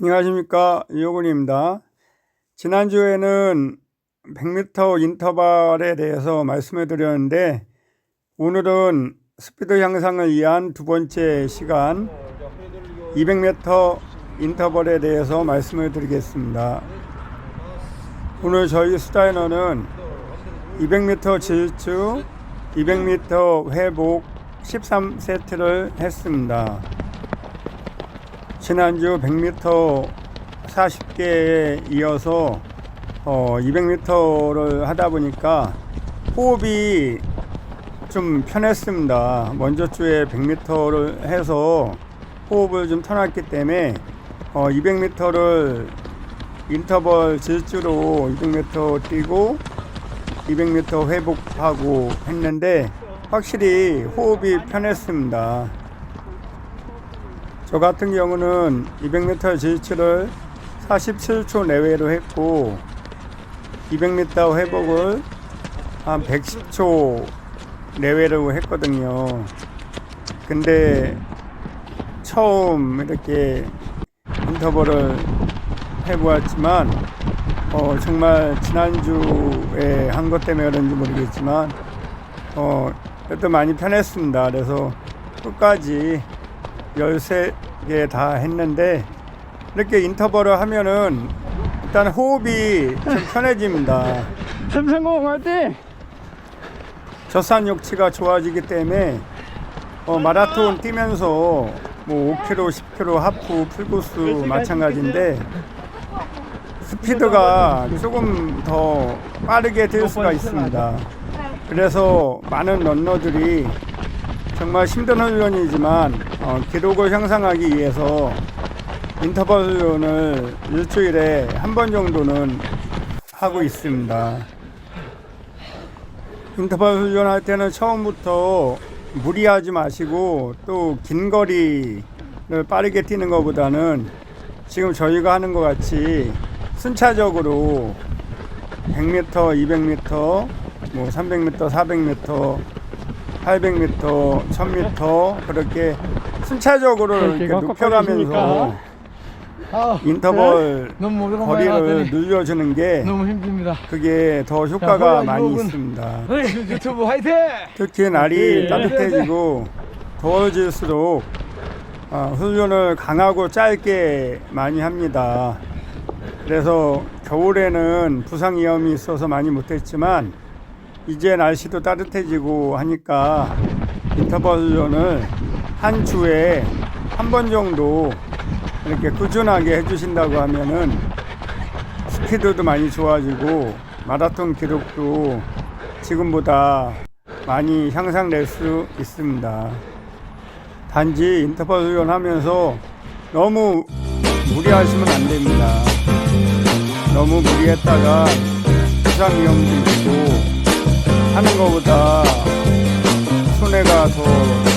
안녕하십니까 이호근입니다. 지난주에는 100m 인터벌에 대해서 말씀해 드렸는데 오늘은 스피드 향상을 위한 두 번째 시간 200m 인터벌에 대해서 말씀을 드리겠습니다. 오늘 저희 스타이너는 200m 질주, 200m 회복 13세트를 했습니다. 지난주 100m 40개에 이어서 어, 200m를 하다 보니까 호흡이 좀 편했습니다. 먼저 주에 100m를 해서 호흡을 좀 터놨기 때문에 어, 200m를 인터벌 질주로 200m 뛰고 200m 회복하고 했는데 확실히 호흡이 편했습니다. 저 같은 경우는 200m 질주를 47초 내외로 했고 200m 회복을 한 110초 내외로 했거든요. 근데 처음 이렇게 인터벌을 해보았지만 어, 정말 지난주에 한 것 때문에 그런지 모르겠지만 어, 그래도 많이 편했습니다. 그래서 끝까지 13개 다 했는데 이렇게 인터벌을 하면은 일단 호흡이 좀 편해집니다. 삼성공 화이팅! 젖산 욕치가 좋아지기 때문에 어, 마라톤 뛰면서 뭐 5km, 10km 하프, 풀코스 마찬가지인데 스피드가 조금 더 빠르게 뛸 수가 있습니다. 그래서 많은 런너들이 정말 힘든 훈련이지만 어, 기록을 향상하기 위해서 인터벌 훈련을 일주일에 한 번 정도는 하고 있습니다. 인터벌 훈련할 때는 처음부터 무리하지 마시고 또 긴 거리를 빠르게 뛰는 것보다는 지금 저희가 하는 것 같이 순차적으로 100m, 200m, 뭐 300m, 400m, 800m, 1000m 그렇게 순차적으로 이렇게 이렇게 높여가면서 아, 인터벌 네? 거리를 늘려주는 게 너무 힘듭니다. 그게 더 효과가 자, 많이 있습니다. 유튜브 화이팅! 특히 날이 네. 따뜻해지고 더워질수록 어, 훈련을 강하고 짧게 많이 합니다. 그래서 겨울에는 부상 위험이 있어서 많이 못했지만 이제 날씨도 따뜻해지고 하니까 인터벌 훈련을 한 주에 한 번 정도 이렇게 꾸준하게 해주신다고 하면은 스피드도 많이 좋아지고 마라톤 기록도 지금보다 많이 향상될 수 있습니다. 단지 인터벌 훈련 하면서 너무 무리하시면 안 됩니다. 너무 무리했다가 부상 위험도 있고 하는 것보다 손해가 더